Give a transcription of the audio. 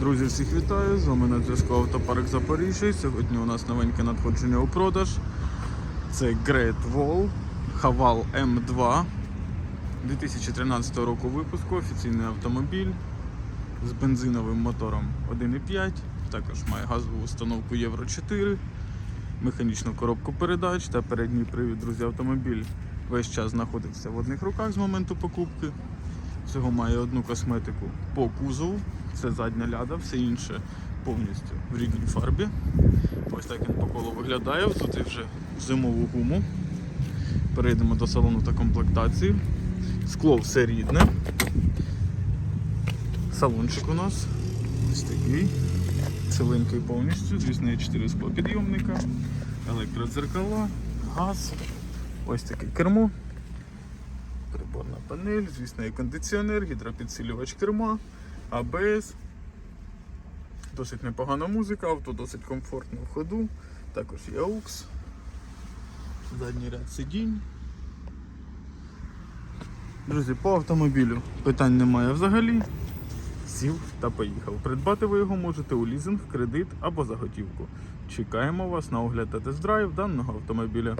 Друзі, всіх вітаю! З вами на зв'язку Автопарк Запоріжжя. Сьогодні у нас новеньке надходження у продаж. Це Great Wall Haval M2 2013 року випуску. Офіційний автомобіль з бензиновим мотором 1.5. Також має газову установку Євро 4, механічну коробку передач та передній привід. Друзі, автомобіль весь час знаходився в одних руках з моменту покупки. Всього має одну косметику по кузову. Це задня ляда, все інше повністю в рідній фарбі. Ось так він по колу виглядає. Тут і вже зимову гуму. Перейдемо до салону та комплектації. Скло все рідне. Салончик у нас ось такий. Ціленький повністю. Звісно, є 4 склопідйомника, електродзеркала, газ. Ось таке кермо. Панель, звісно, є кондиціонер, гідропідсилювач керма, АБС. Досить непогана музика, авто досить комфортно в ходу. Також є AUX. Задній ряд сидінь. Друзі, по автомобілю питань немає взагалі. Сів та поїхав. Придбати ви його можете у лізинг, кредит або за готівку. Чекаємо вас на огляд та тест-драйв даного автомобіля.